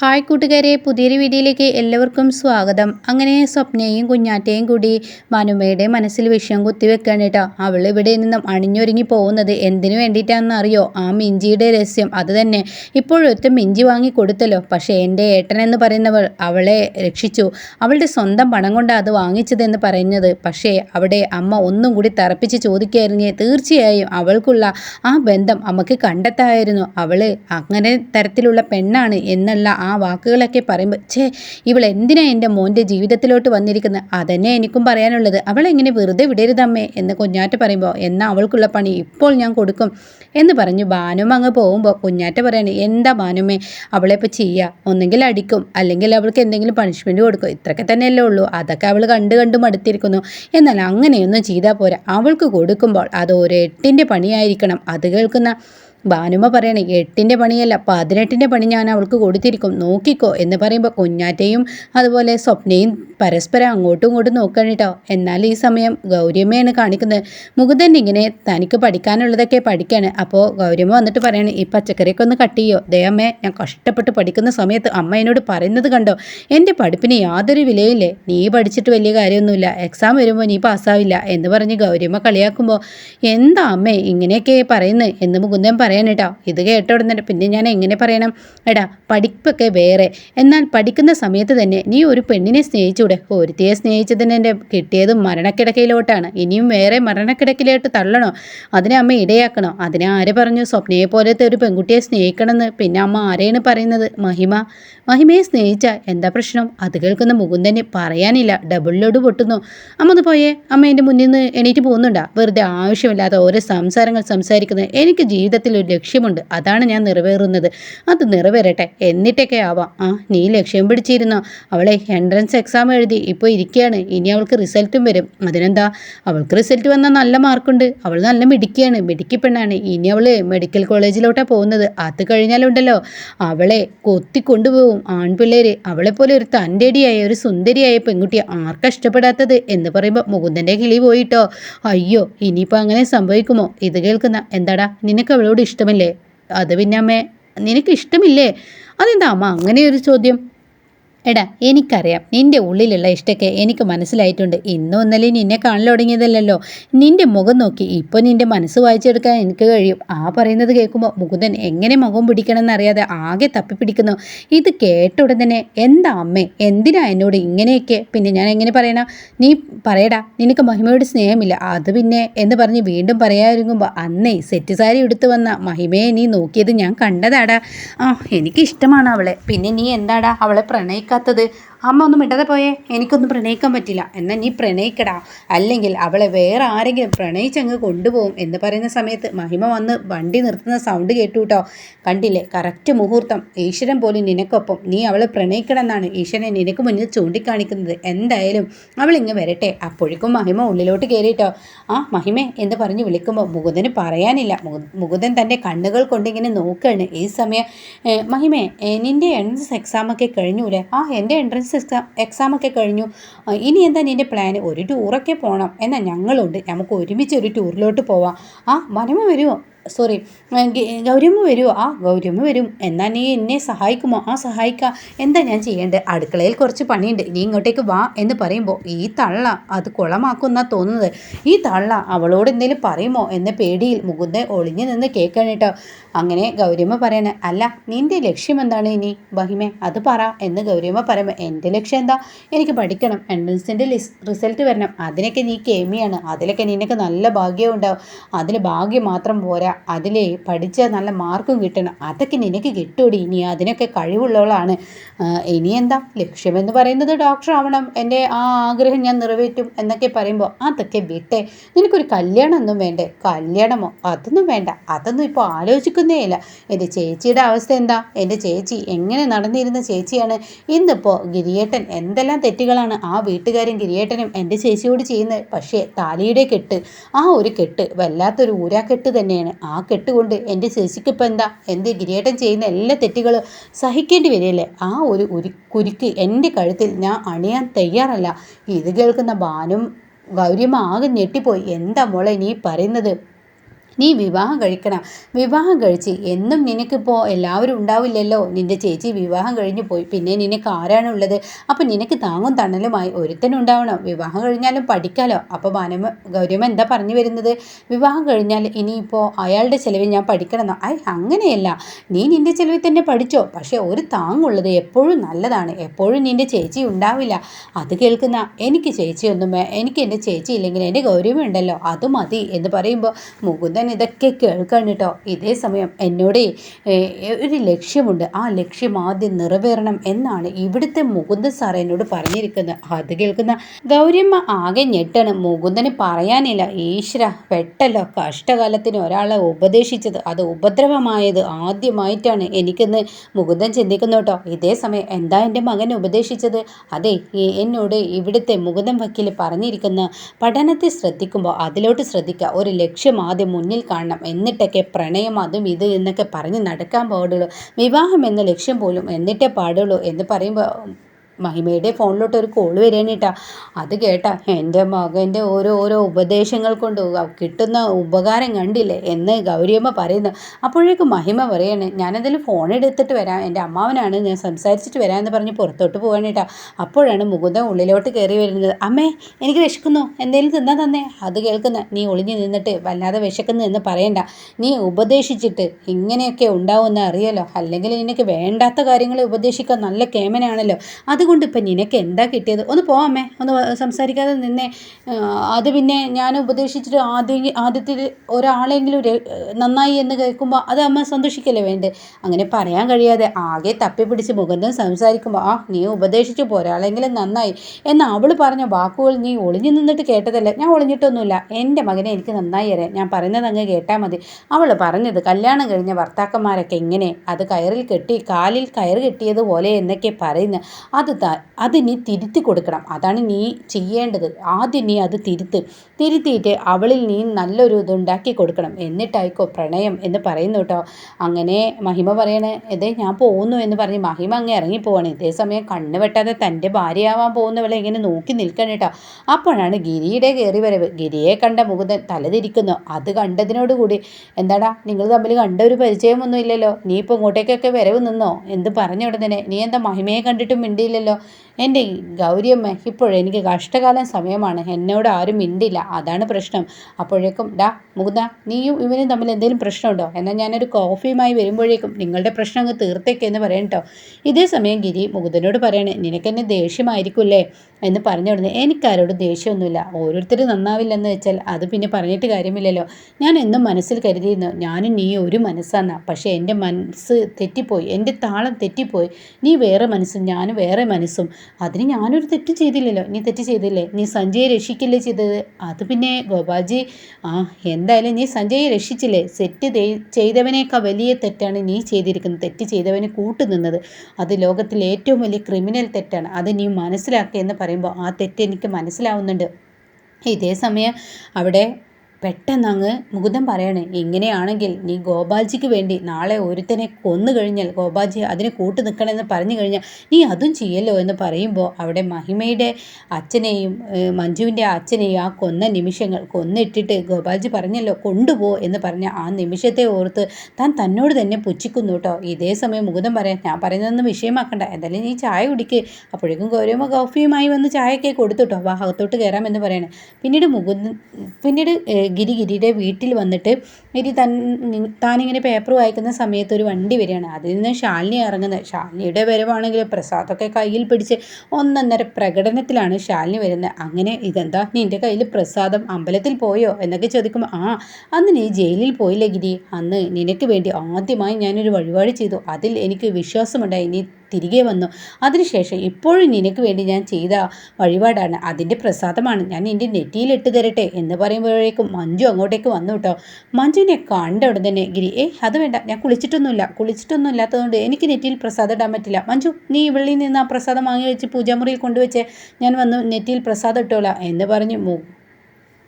Hi കൂട്ടുകാരെ പുതിയൊരു വീഡിയോയിലേക്ക് എല്ലാവർക്കും സ്വാഗതം. അങ്ങനെ സ്വപ്നയും കുഞ്ഞാറ്റയും കൂടി മനുമയുടെ മനസ്സിൽ വിഷയം കുത്തിവെക്കാണ് കേട്ടോ. അവൾ ഇവിടെ നിന്നും അണിഞ്ഞൊരുങ്ങി പോകുന്നത് എന്തിനു വേണ്ടിയിട്ടാണെന്ന് അറിയോ? ആ മിഞ്ചിയുടെ രഹസ്യം അത് തന്നെ. ഇപ്പോഴൊത്തും മിഞ്ചി വാങ്ങി കൊടുത്തല്ലോ. പക്ഷേ എന്റെ ഏട്ടൻ എന്ന് പറയുന്നവൾ അവളെ രക്ഷിച്ചു. അവളുടെ സ്വന്തം പണം കൊണ്ടാണ് അത് വാങ്ങിച്ചതെന്ന് പറയുന്നത്. പക്ഷേ അവിടെ അമ്മ ഒന്നും കൂടി തറപ്പിച്ച് ചോദിക്കായിരുന്നേ തീർച്ചയായും അവൾക്കുള്ള ആ ബന്ധം അമ്മയ്ക്ക് കണ്ടെത്തായിരുന്നു അവൾ അങ്ങനെ തരത്തിലുള്ള പെണ്ണാണ് എന്നുള്ള ആ വാക്കുകളൊക്കെ പറയുമ്പോൾ ഛേ ഇവൾ എന്തിനാ എന്റെ മോന്റെ ജീവിതത്തിലോട്ട് വന്നിരിക്കുന്നത് അതന്നെ എനിക്കും പറയാനുള്ളത്. അവളെങ്ങനെ വെറുതെ വിടരുതമ്മേ എന്ന് കുഞ്ഞാറ്റ പറയുമ്പോൾ എന്നാൽ അവൾക്കുള്ള പണി ഇപ്പോൾ ഞാൻ കൊടുക്കും. എന്ന് പറഞ്ഞു ബാനുമ അങ്ങ് പോകുമ്പോൾ കുഞ്ഞാറ്റ പറയാണ് എന്താ ബാനുമേ അവളെ ഇപ്പോൾ ചെയ്യുക ഒന്നെങ്കിൽ അടിക്കും. അല്ലെങ്കിൽ അവൾക്ക് എന്തെങ്കിലും പണിഷ്മെന്റ് കൊടുക്കും. ഇത്രയൊക്കെ തന്നെയല്ലേ ഉള്ളൂ. അതൊക്കെ അവൾ കണ്ട് കണ്ട് മടുത്തിരിക്കുന്നു. എന്നാൽ അങ്ങനെയൊന്നും ചെയ്താൽ പോരാ. അവൾക്ക് കൊടുക്കുമ്പോൾ അത് ഒരു എട്ടിന്റെ പണിയായിരിക്കണം. അത് കേൾക്കുന്ന ഭാനുമ പറയണേ എട്ടിന്റെ പണിയല്ല പതിനെട്ടിന്റെ പണി ഞാൻ അവൾക്ക് കൊടുത്തിരിക്കും. നോക്കിക്കോ. എന്ന് പറയുമ്പോൾ കുഞ്ഞാറ്റയും അതുപോലെ സ്വപ്നയും പരസ്പരം അങ്ങോട്ടും ഇങ്ങോട്ടും നോക്കണം കേട്ടോ. എന്നാൽ ഈ സമയം ഗൗരിയമ്മയാണ് കാണിക്കുന്നത്. മുകുന്ദൻ ഇങ്ങനെ തനിക്ക് പഠിക്കാനുള്ളതൊക്കെ പഠിക്കാണ്. അപ്പോൾ ഗൗരിയമ്മ വന്നിട്ട് പറയാണ് ഈ പച്ചക്കറിയൊക്കെ ഒന്ന് കട്ട് ചെയ്യോ? ദയമ്മേ ഞാൻ കഷ്ടപ്പെട്ട് പഠിക്കുന്ന സമയത്ത് അമ്മ എന്നോട് പറയുന്നത് കണ്ടോ? എന്റെ പഠിപ്പിന് യാതൊരു വിലയില്ലേ? നീ പഠിച്ചിട്ട് വലിയ കാര്യമൊന്നുമില്ല. എക്സാം വരുമ്പോൾ നീ പാസ്സാവില്ല എന്ന് പറഞ്ഞ് ഗൗരിയമ്മ കളിയാക്കുമ്പോൾ എന്താ അമ്മേ ഇങ്ങനെയൊക്കെ പറയുന്നത് എന്ന് മുകുന്ദൻ പറയാൻ കേട്ടോ. ഇത് കേട്ട പിന്നെ ഞാൻ എങ്ങനെ പറയണം? എടാ പഠിപ്പൊക്കെ വേറെ. എന്നാൽ പഠിക്കുന്ന സമയത്ത് തന്നെ നീ ഒരു പെണ്ണിനെ സ്നേഹിച്ചൂടെ ഒരുത്തിയെ സ്നേഹിച്ചതിന് എന്റെ കിട്ടിയത് മരണക്കിടക്കയിലോട്ടാണ്. ഇനിയും വേറെ മരണക്കിടക്കിലോട്ട് തള്ളണോ? അതിനെ അമ്മ ഇടയാക്കണോ? അതിനെ ആര് പറഞ്ഞു? സ്വപ്നയെ പോലത്തെ ഒരു പെൺകുട്ടിയെ സ്നേഹിക്കണമെന്ന് പിന്നെ അമ്മ ആരെയാണ് പറയുന്നത്? മഹിമ. മഹിമയെ സ്നേഹിച്ച എന്താ പ്രശ്നം? അത് കേൾക്കുന്ന മുകുന്ദന് പറയാനില്ല. ഡബിളിലോട് പൊട്ടുന്നു. അമ്മ ഒന്ന് പോയേ. അമ്മ എന്റെ മുന്നിൽ നിന്ന് എണീറ്റ് പോകുന്നുണ്ടാ. വെറുതെ ആവശ്യമില്ലാത്ത ഓരോ സംസാരങ്ങൾ സംസാരിക്കുന്നത് എനിക്ക് ജീവിതത്തിൽ ഒരു ലക്ഷ്യമുണ്ട്. അതാണ് ഞാൻ നിറവേറുന്നത്. അത് നിറവേറട്ടെ. എന്നിട്ടൊക്കെ ആവാം. ആ നീ ലക്ഷ്യം പിടിച്ചിരുന്നോ? അവളെ എൻട്രൻസ് എക്സാം എഴുതി ഇപ്പോൾ ഇരിക്കുകയാണ് ഇനി അവൾക്ക് റിസൾട്ടും വരും. അതിനെന്താ? അവൾക്ക് റിസൾട്ട് വന്നാൽ നല്ല മാർക്കുണ്ട്. അവൾ നല്ല മിടുക്കിയാണ് മിടുക്കി പെണ്ണാണ്. ഇനി അവൾ മെഡിക്കൽ കോളേജിലോട്ടാണ് പോകുന്നത്. അത് കഴിഞ്ഞാലുണ്ടല്ലോ അവളെ കൊത്തിക്കൊണ്ടുപോകും ആൺപിള്ളേർ അവളെപ്പോലെ ഒരു തന്റെടിയായ ഒരു സുന്ദരിയായ പെൺകുട്ടി ആർക്കാ ഇഷ്ടപ്പെടാത്തത് എന്ന് പറയുമ്പോൾ മുകുന്ദന്റെ കിളി പോയിട്ടോ? അയ്യോ ഇനിയിപ്പോൾ അങ്ങനെ സംഭവിക്കുമോ? ഇത് കേൾക്കുന്ന എന്താടാ? നിനക്ക് അവളോട് ഇഷ്ടമില്ലേ? അത് പിന്നെ അമ്മേ നിനക്ക് ഇഷ്ടമില്ലേ? അതെന്താ അമ്മ അങ്ങനെ ഒരു ചോദ്യം? എടാ എനിക്കറിയാം നിന്റെ ഉള്ളിലുള്ള ഇഷ്ടമൊക്കെ എനിക്ക് മനസ്സിലായിട്ടുണ്ട്. ഇന്നും ഇന്നലെ നിന്നെ കാണൽ തുടങ്ങിയതല്ലല്ലോ. നിന്റെ മുഖം നോക്കി ഇപ്പോൾ നിന്റെ മനസ്സ് വായിച്ചെടുക്കാൻ എനിക്ക് കഴിയും. ആ പറയുന്നത് കേൾക്കുമ്പോൾ മുകുന്ദൻ എങ്ങനെ മുഖം പിടിക്കണമെന്ന് അറിയാതെ ആകെ തപ്പിപ്പിടിക്കുന്നു. ഇത് കേട്ട ഉടൻ തന്നെ എന്താ അമ്മേ എന്തിനാ എന്നോട് ഇങ്ങനെയൊക്കെ? പിന്നെ ഞാൻ എങ്ങനെ പറയണ? നീ പറയടാ നിനക്ക് മഹിമയോട് സ്നേഹമില്ല. അത് പിന്നെ എന്ന് പറഞ്ഞ് വീണ്ടും പറയാതിരിക്കുമ്പോൾ അന്നേ സെറ്റ് സാരി എടുത്തു വന്ന മഹിമയെ നീ നോക്കിയത് ഞാൻ കണ്ടതാടാ. ആ എനിക്കിഷ്ടമാണ് അവളെ. പിന്നെ നീ എന്താടാ അവളെ പ്രണയിക്കാൻ പറ്റാത്തത് അമ്മ ഒന്നും ഇടതെ പോയേ. എനിക്കൊന്നും പ്രണയിക്കാൻ പറ്റില്ല. എന്നാൽ നീ പ്രണയിക്കടാ. അല്ലെങ്കിൽ അവളെ വേറെ ആരെങ്കിലും പ്രണയിച്ചങ്ങ് കൊണ്ടുപോകും എന്ന് പറയുന്ന സമയത്ത് മഹിമ വന്ന് വണ്ടി നിർത്തുന്ന സൗണ്ട് കേട്ടു കേട്ടോ കണ്ടില്ലേ? കറക്റ്റ് മുഹൂർത്തം. ഈശ്വരൻ പോലും നിനക്കൊപ്പം. നീ അവളെ പ്രണയിക്കണമെന്നാണ് ഈശ്വരൻ നിനക്ക് മുന്നിൽ ചൂണ്ടിക്കാണിക്കുന്നത്. എന്തായാലും അവൾ ഇങ്ങ് വരട്ടെ. അപ്പോഴേക്കും മഹിമ ഉള്ളിലോട്ട് കയറിയിട്ടോ ആ മഹിമേ എന്ന് പറഞ്ഞ് വിളിക്കുമ്പോൾ മുകുന്ദന് പറയാനില്ല. മുകുന്ദൻ തന്റെ കണ്ണുകൾ കൊണ്ടിങ്ങനെ നോക്കുകയാണ് ഈ സമയം മഹിമേ നിന്റെ എൻട്രൻസ് എക്സാമൊക്കെ കഴിഞ്ഞൂലേ എന്റെ എൻട്രൻസ് എക്സാം എക്സാമൊക്കെ കഴിഞ്ഞു. ഇനി എന്താ നിന്റെ പ്ലാൻ ഒരു ടൂറൊക്കെ പോകണം എന്നാൽ ഞങ്ങളുണ്ട്. നമുക്ക് ഒരുമിച്ച് ഒരു ടൂറിലോട്ട് പോവാം. ആ മനമ വരുമോ സോറി ഗൗരമ്മ വരുമോ ആ ഗൗരമ്മ വരും. എന്നാൽ നീ എന്നെ സഹായിക്കുമോ? ആ സഹായിക്കാം. എന്താ ഞാൻ ചെയ്യേണ്ടത് അടുക്കളയിൽ കുറച്ച് പണിയുണ്ട്. നീ ഇങ്ങോട്ടേക്ക് വാ എന്ന് പറയുമ്പോൾ ഈ തള്ള അത് കുളമാക്കുന്നാ തോന്നുന്നത്. ഈ തള്ള അവളോട് എന്തെങ്കിലും പറയുമോ എന്ന പേടിയിൽ മുകുന്ദൻ ഒളിഞ്ഞു നിന്ന് കേൾക്കണം കേട്ടോ അങ്ങനെ ഗൗരിയമ്മ പറയണേ അല്ല നിന്റെ ലക്ഷ്യം എന്താണ് ഇനി? ബഹിമേ അത് പറ എന്ന് ഗൗരിയമ്മ പറയുമ്പോൾ എന്റെ ലക്ഷ്യം എന്താ? എനിക്ക് പഠിക്കണം. എൻട്രൻസിന്റെ റിസൾട്ട് വരണം. അതിനൊക്കെ നീ കേമിയാണ്. അതിലൊക്കെ നിനക്ക് നല്ല ഭാഗ്യം ഉണ്ടാവും അതിൽ ഭാഗ്യം മാത്രം പോരാ. അതിൽ പഠിച്ച നല്ല മാർക്കും കിട്ടണം. അതൊക്കെ നിനക്ക് കിട്ടൂടി. ഇനി അതിനൊക്കെ കഴിവുള്ളവളാണ്. ഇനി എന്താ ലക്ഷ്യമെന്ന് പറയുന്നത് ഡോക്ടർ ആവണം. എന്റെ ആ ആഗ്രഹം ഞാൻ നിറവേറ്റും എന്നൊക്കെ പറയുമ്പോൾ അതൊക്കെ വിട്ടേ. നിനക്കൊരു കല്യാണമൊന്നും വേണ്ടേ? കല്യാണമോ? അതൊന്നും വേണ്ട. അതൊന്നും ഇപ്പോൾ ആലോചിക്കുന്നേ ഇല്ല. എന്റെ ചേച്ചിയുടെ അവസ്ഥ എന്താ? എന്റെ ചേച്ചി എങ്ങനെ നടന്നിരുന്ന ചേച്ചിയാണ്? ഇന്നിപ്പോൾ ഗിരിയേട്ടൻ എന്തെല്ലാം തെറ്റുകളാണ് ആ വീട്ടുകാരും ഗിരിയേട്ടനും എന്റെ ചേച്ചിയോട് ചെയ്യുന്നത്? പക്ഷേ താലിയുടെ കെട്ട് ആ ഒരു കെട്ട് വല്ലാത്തൊരു ഊരാക്കെട്ട് തന്നെയാണ്. ആ കെട്ടുകൊണ്ട് എന്റെ ചേച്ചിക്കിപ്പോൾ എന്താ? എന്ത് ഗിരിയേട്ടൻ ചെയ്യുന്ന എല്ലാ തെറ്റുകളും സഹിക്കേണ്ടി വരികയല്ലേ? ആ ഒരു ഒരു കുരുക്ക് എന്റെ കഴുത്തിൽ ഞാൻ അണിയാൻ തയ്യാറല്ല. ഇത് കേൾക്കുന്ന ബാനും ഗൗരിയമ്മ ആകെ ഞെട്ടിപ്പോയി. എന്താ മോളെ നീ പറയുന്നത്? നീ വിവാഹം കഴിക്കണം. വിവാഹം കഴിച്ച് എന്നും നിനക്കിപ്പോൾ എല്ലാവരും ഉണ്ടാവില്ലല്ലോ. നിന്റെ ചേച്ചി വിവാഹം കഴിഞ്ഞു പോയി. പിന്നെ നിനക്ക് ആരാണുള്ളത് അപ്പം നിനക്ക് താങ്ങും തണലുമായി ഒരുത്തനുണ്ടാവണം വിവാഹം കഴിഞ്ഞാലും പഠിക്കാലോ. അപ്പോൾ ബാനമ ഗൗരവം എന്താ പറഞ്ഞു വരുന്നത്? വിവാഹം കഴിഞ്ഞാൽ ഇനിയിപ്പോൾ അയാളുടെ ചിലവിൽ ഞാൻ പഠിക്കണമെന്നോ? ഐ അങ്ങനെയല്ല. നീ നിന്റെ ചിലവിൽ തന്നെ പഠിച്ചോ. പക്ഷേ ഒരു താങ്ങുള്ളത് എപ്പോഴും നല്ലതാണ്. എപ്പോഴും നിന്റെ ചേച്ചി ഉണ്ടാവില്ല. അത് കേൾക്കുന്ന എനിക്ക് ചേച്ചിയൊന്നും എനിക്ക് എന്റെ ചേച്ചി ഇല്ലെങ്കിൽ എന്റെ ഗൗരവം ഉണ്ടല്ലോ. അത് മതി എന്ന് പറയുമ്പോൾ മുകുന്ദൻ ഇതൊക്കെ കേൾക്കാൻ കേട്ടോ. ഇതേ സമയം എന്നോട് ഒരു ലക്ഷ്യമുണ്ട്. ആ ലക്ഷ്യം ആദ്യം നിറവേറണം എന്നാണ് ഇവിടുത്തെ മുകുന്ദൻ സാർ എന്നോട് പറഞ്ഞിരിക്കുന്നത്. അത് കേൾക്കുന്ന ഗൗരിയമ്മ ആകെ ഞെട്ടണം. മുകുന്ദന് പറയാനില്ല ഈശ്വര പെട്ടല്ലോ. കഷ്ടകാലത്തിന് ഒരാളെ ഉപദേശിച്ചത്. അത് ഉപദ്രവമായത് ആദ്യമായിട്ടാണ് എനിക്കിന്ന് മുകുന്ദൻ ചിന്തിക്കുന്നു കേട്ടോ. ഇതേ സമയം എന്താ എന്റെ മകൻ ഉപദേശിച്ചത്? അതെ എന്നോട് ഇവിടുത്തെ മുകുന്ദൻ വക്കീൽ പറഞ്ഞിരിക്കുന്ന പഠനത്തെ ശ്രദ്ധിക്കുമ്പോൾ അതിലോട്ട് ശ്രദ്ധിക്കുക ഒരു ലക്ഷ്യം ആദ്യം മുന്നിൽ കാണണം. എന്നിട്ടൊക്കെ പ്രണയം അതും ഇത് എന്നൊക്കെ പറഞ്ഞ് നടക്കാൻ പാടുള്ളൂ. വിവാഹം എന്ന ലക്ഷ്യം പോലും എന്നിട്ടേ പാടുള്ളൂ എന്ന് പറയുമ്പോൾ മഹിമയുടെ ഫോണിലോട്ട് ഒരു കോൾ വരികയാണ് കേട്ടോ. അത് കേട്ടാ എന്റെ മകന്റെ ഓരോ ഓരോ ഉപദേശങ്ങൾ കൊണ്ട് കിട്ടുന്ന ഉപകാരം കണ്ടില്ലേ? എന്ന് ഗൗരിയമ്മ പറയുന്നു. അപ്പോഴേക്കും മഹിമ പറയാണ് ഞാനതിൽ ഫോൺ എടുത്തിട്ട് വരാം എന്റെ അമ്മാവനാണ് ഞാൻ സംസാരിച്ചിട്ട് വരാമെന്ന് പറഞ്ഞ് പുറത്തോട്ട് പോകാൻ കേട്ടോ. അപ്പോഴാണ് മുകുന്ദൻ ഉള്ളിലോട്ട് കയറി വരുന്നത്. അമ്മേ എനിക്ക് വിശക്കുന്നു? എന്തെങ്കിലും തിന്നാ തന്നെ? അത് കേൾക്കുന്ന നീ ഒളിഞ്ഞു നിന്നിട്ട് വല്ലാതെ വിശക്കുന്നു എന്ന് പറയണ്ട. നീ ഉപദേശിച്ചിട്ട് ഇങ്ങനെയൊക്കെ ഉണ്ടാവുമെന്ന് അറിയാലോ. അല്ലെങ്കിൽ നിനക്ക് വേണ്ടാത്ത കാര്യങ്ങൾ ഉപദേശിക്കാൻ നല്ല കേമനാണല്ലോ. അത് അതുകൊണ്ട് ഇപ്പം നിനക്ക് എന്താ കിട്ടിയത്? ഒന്ന് പോവാമേ ഒന്ന് സംസാരിക്കാതെ നിന്നെ. അത് പിന്നെ ഞാൻ ഉപദേശിച്ചിട്ട് ആദ്യം ആദ്യത്തിൽ ഒരാളെങ്കിലും നന്നായി എന്ന് കേൾക്കുമ്പോൾ അത് അമ്മ സന്തോഷിക്കല്ലേ വേണ്ടേ? അങ്ങനെ പറയാൻ കഴിയാതെ ആകെ തപ്പിപ്പിടിച്ച് മുഖന്തം സംസാരിക്കുമ്പോൾ ആ നീ ഉപദേശിച്ചു പോരാളെങ്കിലും നന്നായി. എന്ന് അവൾ പറഞ്ഞ വാക്കുകൾ നീ ഒളിഞ്ഞു നിന്നിട്ട് കേട്ടതല്ലേ? ഞാൻ ഒളിഞ്ഞിട്ടൊന്നുമില്ല. എന്റെ മകനെ എനിക്ക് നന്നായി അറിയാം. ഞാൻ പറയുന്നത് അങ്ങ് കേട്ടാൽ മതി. അവൾ പറഞ്ഞത് കല്യാണം കഴിഞ്ഞ ഭർത്താക്കന്മാരൊക്കെ എങ്ങനെ അത് കയറിൽ കെട്ടി കാലിൽ കയറ് കെട്ടിയതുപോലെ എന്നൊക്കെ പറയുന്നു. അത് അത് നീ തിരുത്തി കൊടുക്കണം. അതാണ് നീ ചെയ്യേണ്ടത്. ആദ്യം നീ അത് തിരുത്ത്. തിരുത്തിയിട്ട് അവളിൽ നീ നല്ലൊരു ഇതുണ്ടാക്കി കൊടുക്കണം. എന്നിട്ടായിക്കോ പ്രണയം എന്ന് പറയുന്നു കേട്ടോ. അങ്ങനെ മഹിമ പറയണേ ഇതേ ഞാൻ പോകുന്നു എന്ന് പറഞ്ഞ് മഹിമ അങ്ങ് ഇറങ്ങിപ്പോവാണ് ഇതേ സമയം കണ്ണ് വെട്ടാതെ തന്റെ ഭാര്യയാവാൻ പോകുന്നവളെ ഇങ്ങനെ നോക്കി നിൽക്കണം കേട്ടോ. അപ്പോഴാണ് ഗിരിയുടെ കയറി വരവ്. ഗിരിയെ കണ്ട മുകുന്ദൻ തലതിരിക്കുന്നു. അത് കണ്ടതിനോടുകൂടി എന്താടാ നിങ്ങൾ തമ്മിൽ കണ്ട ഒരു പരിചയമൊന്നും ഇല്ലല്ലോ. നീ ഇപ്പോൾ ഇങ്ങോട്ടേക്കൊക്കെ വരവ് നിന്നോ? എന്ത് പറഞ്ഞ ഉടനെ നീ എന്താ മഹിമയെ കണ്ടിട്ടും മിണ്ടിയില്ലല്ലോ? ഉണ്ടല്ലോ എന്റെ ഗൗരിയമ്മ ഇപ്പോഴെനിക്ക് കഷ്ടകാലം സമയമാണ്. എന്നോട് ആരും മിണ്ടില്ല. അതാണ് പ്രശ്നം. അപ്പോഴേക്കും ഡാ മുകുന്ദ നീയും ഇവനും തമ്മിൽ എന്തെങ്കിലും പ്രശ്നമുണ്ടോ എന്നാൽ ഞാനൊരു കോഫിയുമായി വരുമ്പോഴേക്കും നിങ്ങളുടെ പ്രശ്നം അങ്ങ് തീർത്തേക്കെന്ന് പറയട്ടോ ഇതേ സമയം ഗിരി മുകുന്ദനോട് പറയണേ നിനക്കെന്നെ ദേഷ്യമായിരിക്കുമല്ലേ എന്ന് പറഞ്ഞു കൊടുത്ത് എനിക്കാരോട് ദേഷ്യമൊന്നുമില്ല. ഓരോരുത്തർ നന്നാവില്ലെന്ന് വെച്ചാൽ അത് പിന്നെ പറഞ്ഞിട്ട് കാര്യമില്ലല്ലോ. ഞാൻ എന്നും മനസ്സിൽ കരുതിയിരുന്നു ഞാനും നീ ഒരു മനസ്സാന്ന. പക്ഷേ എന്റെ മനസ്സ് തെറ്റിപ്പോയി. എന്റെ താളം തെറ്റിപ്പോയി. നീ വേറെ മനസ്സും ഞാനും വേറെ മനസ്സും. അതിന് ഞാനൊരു തെറ്റ് ചെയ്തില്ലല്ലോ. നീ തെറ്റ് ചെയ്തില്ലേ നീ സഞ്ജയെ രക്ഷിക്കില്ലേ ചെയ്തത്? അത് പിന്നെ ഗോപാൽജി ആ എന്തായാലും നീ സഞ്ജയെ രക്ഷിച്ചില്ലേ? തെറ്റ് ചെയ്തവനേക്കാൾ വലിയ തെറ്റാണ് നീ ചെയ്തിരിക്കുന്നത്. തെറ്റ് ചെയ്തവനെ കൂട്ടുനിന്നത് അത് ലോകത്തിലെ ഏറ്റവും വലിയ ക്രിമിനൽ തെറ്റാണ്. അത് നീ മനസ്സിലാക്കുക എന്ന് പറയുമ്പോൾ ആ തെറ്റ് എനിക്ക് മനസ്സിലാവുന്നുണ്ട്. ഇതേ സമയം അവിടെ പെട്ടെന്നങ്ങ് മുകുന്ദൻ പറയണേ ഇങ്ങനെയാണെങ്കിൽ നീ ഗോപാൽജിക്ക് വേണ്ടി നാളെ ഒരുത്തനെ കൊന്നു കഴിഞ്ഞാൽ ഗോപാൽജി അതിനെ കൂട്ടു നിൽക്കണമെന്ന് പറഞ്ഞു കഴിഞ്ഞാൽ നീ അതും ചെയ്യല്ലോ എന്ന് പറയുമ്പോൾ അവിടെ മഹിമയുടെ അച്ഛനെയും മഞ്ജുവിന്റെ അച്ഛനെയും ആ കൊന്ന നിമിഷങ്ങൾ കൊന്നിട്ടിട്ട് ഗോപാൽജി പറഞ്ഞല്ലോ കൊണ്ടുപോ എന്ന് പറഞ്ഞ ആ നിമിഷത്തെ ഓർത്ത് താൻ തന്നോട് തന്നെ പുച്ഛിക്കുന്നു കേട്ടോ. ഇതേ സമയം മുകുന്ദൻ പറയാം ഞാൻ പറയുന്നതൊന്നും വിഷയമാക്കണ്ട എന്തായാലും നീ ചായ കുടിക്ക്. അപ്പോഴേക്കും ഗൗരവ കോഫിയുമായി വന്ന് ചായയൊക്കെ കൊടുത്തുട്ടോ വാഹകത്തോട്ട് കയറാമെന്ന് പറയണേ. പിന്നീട് മുകുന്ദൻ പിന്നീട് ഗിരി ഗിരിയുടെ വീട്ടിൽ വന്നിട്ട് ഗിരി തൻ താനിങ്ങനെ പേപ്പർ വായിക്കുന്ന സമയത്ത് ഒരു വണ്ടി വരികയാണ്. അതിൽ നിന്ന് ശാലിനി ഇറങ്ങുന്നത്. ശാലിനിയുടെ വരവാണെങ്കിൽ പ്രസാദൊക്കെ കയ്യിൽ പിടിച്ച് ഒന്നൊന്നര പ്രകടനത്തിലാണ് ശാലിനി വരുന്നത്. അങ്ങനെ ഇതെന്താ? നിന്റെ കയ്യിൽ പ്രസാദം അമ്പലത്തിൽ പോയോ? എന്നൊക്കെ ചോദിക്കുമ്പോൾ ആ അന്ന് നീ ജയിലിൽ പോയില്ലേ ഗിരി? അന്ന് നിനക്ക് വേണ്ടി ആദ്യമായി ഞാനൊരു വഴിപാട് ചെയ്തു. അതിൽ എനിക്ക് വിശ്വാസമുണ്ടായി. നീ തിരികെ വന്നു. അതിനുശേഷം ഇപ്പോഴും നിനക്ക് വേണ്ടി ഞാൻ ചെയ്ത വഴിപാടാണ്. അതിന്റെ പ്രസാദമാണ്. ഞാൻ എന്റെ നെറ്റിയിലിട്ട് തരട്ടെ എന്ന് പറയുമ്പോഴേക്കും മഞ്ജു അങ്ങോട്ടേക്ക് വന്നു കേട്ടോ. മഞ്ജുവിനെ കണ്ട ഉടൻ തന്നെ ഗിരി ഏ അത് വേണ്ട. ഞാൻ കുളിച്ചിട്ടൊന്നുമില്ല. കുളിച്ചിട്ടൊന്നും ഇല്ലാത്തതുകൊണ്ട് എനിക്ക് നെറ്റിയിൽ പ്രസാദം ഇടാൻ പറ്റില്ല. മഞ്ജു നീ ഇവിളിൽ നിന്ന് ആ പ്രസാദം വാങ്ങി വെച്ച് പൂജാമുറിയിൽ കൊണ്ടുവച്ച്. ഞാൻ വന്ന് നെറ്റിയിൽ പ്രസാദം ഇട്ടോളാം എന്ന് പറഞ്ഞ്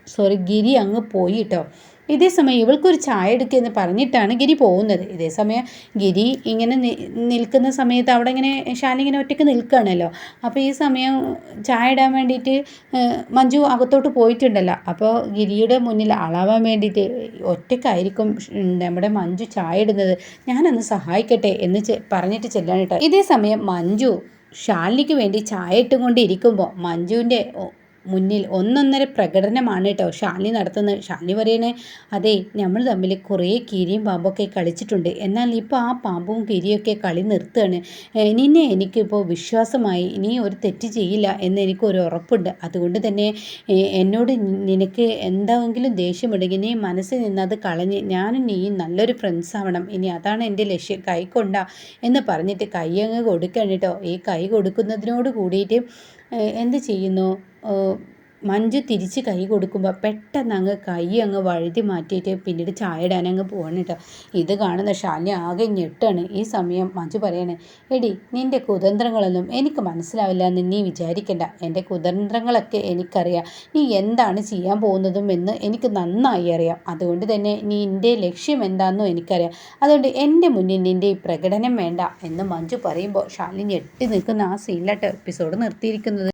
സോറി ഗിരി അങ്ങ് പോയി കേട്ടോ. ഇതേ സമയം ഇവൾക്കൊരു ചായ എടുക്കുമെന്ന് പറഞ്ഞിട്ടാണ് ഗിരി പോകുന്നത്. ഇതേ സമയം ഗിരി ഇങ്ങനെ നിൽക്കുന്ന സമയത്ത് അവിടെ ഇങ്ങനെ ശാലി ഇങ്ങനെ ഒറ്റയ്ക്ക് നിൽക്കുകയാണല്ലോ. അപ്പോൾ ഈ സമയം ചായ ഇടാൻ വേണ്ടിയിട്ട് മഞ്ജു അകത്തോട്ട് പോയിട്ടുണ്ടല്ലോ. അപ്പോൾ ഗിരിയുടെ മുന്നിൽ അളവാൻ വേണ്ടിയിട്ട് ഒറ്റയ്ക്കായിരിക്കും നമ്മുടെ മഞ്ജു ചായ ഇടുന്നത്. ഞാനൊന്ന് സഹായിക്കട്ടെ എന്ന് പറഞ്ഞിട്ട് കേട്ടോ ഇതേ സമയം മഞ്ജു ഷാലിനിക്ക് വേണ്ടി ചായ ഇട്ടുകൊണ്ടിരിക്കുമ്പോൾ മഞ്ജുവിന്റെ മുന്നിൽ ഒന്നൊന്നര പ്രകടനമാണ് കേട്ടോ ഷാലിനി നടത്തുന്നത്. ഷാലിനി പറയണേ അതെ നമ്മൾ തമ്മിൽ കുറേ കീരിയും പാമ്പൊക്കെ കളിച്ചിട്ടുണ്ട്. എന്നാൽ ഇപ്പോൾ ആ പാമ്പും കീരിയൊക്കെ കളി നിർത്തുകയാണ്. നിന്നെ എനിക്കിപ്പോൾ വിശ്വാസമായി. ഇനി ഒരു തെറ്റ് ചെയ്യില്ല എന്ന് എനിക്കൊരു ഉറപ്പുണ്ട്. അതുകൊണ്ട് തന്നെ എന്നോട് നിനക്ക് എന്താണെങ്കിലും ദേഷ്യമുണ്ടെങ്കിൽ നീ മനസ്സിൽ നിന്നത് കളഞ്ഞ് ഞാനും നീയും നല്ലൊരു ഫ്രണ്ട്സ് ആവണം. ഇനി അതാണ് എന്റെ ലക്ഷ്യം. കൈ കൊണ്ട എന്ന് പറഞ്ഞിട്ട് കൈ അങ്ങ് കൊടുക്കണം കേട്ടോ. ഈ കൈ കൊടുക്കുന്നതിനോട് കൂടിയിട്ട് എന്ത് ചെയ്യുന്നു? മഞ്ജു തിരിച്ച് കൈ കൊടുക്കുമ്പോൾ പെട്ടെന്ന് അങ്ങ് കൈ അങ്ങ് വഴുതി മാറ്റിയിട്ട് പിന്നീട് ചായ ഇടാൻ അങ്ങ് പോവാണ് കേട്ടോ. ഇത് കാണുന്ന ഷാലിനി ആകെ ഞെട്ടാണ്. ഈ സമയം മഞ്ജു പറയണേ എടി നിന്റെ കുതന്ത്രങ്ങളൊന്നും എനിക്ക് മനസ്സിലാവില്ല എന്ന് നീ വിചാരിക്കണ്ട. എന്റെ കുതന്ത്രങ്ങളൊക്കെ എനിക്കറിയാം. നീ എന്താണ് ചെയ്യാൻ പോകുന്നതും എന്ന് എനിക്ക് നന്നായി അറിയാം. അതുകൊണ്ട് തന്നെ നീ എന്റെ ലക്ഷ്യം എന്താണെന്നും എനിക്കറിയാം. അതുകൊണ്ട് എന്റെ മുന്നിൽ നിന്റെ ഈ പ്രകടനം വേണ്ട എന്ന് മഞ്ജു പറയുമ്പോൾ ഷാലിനി ഞെട്ടി നിൽക്കുന്ന ആ സീനിലട്ട് എപ്പിസോഡ് നിർത്തിയിരിക്കുന്നത്.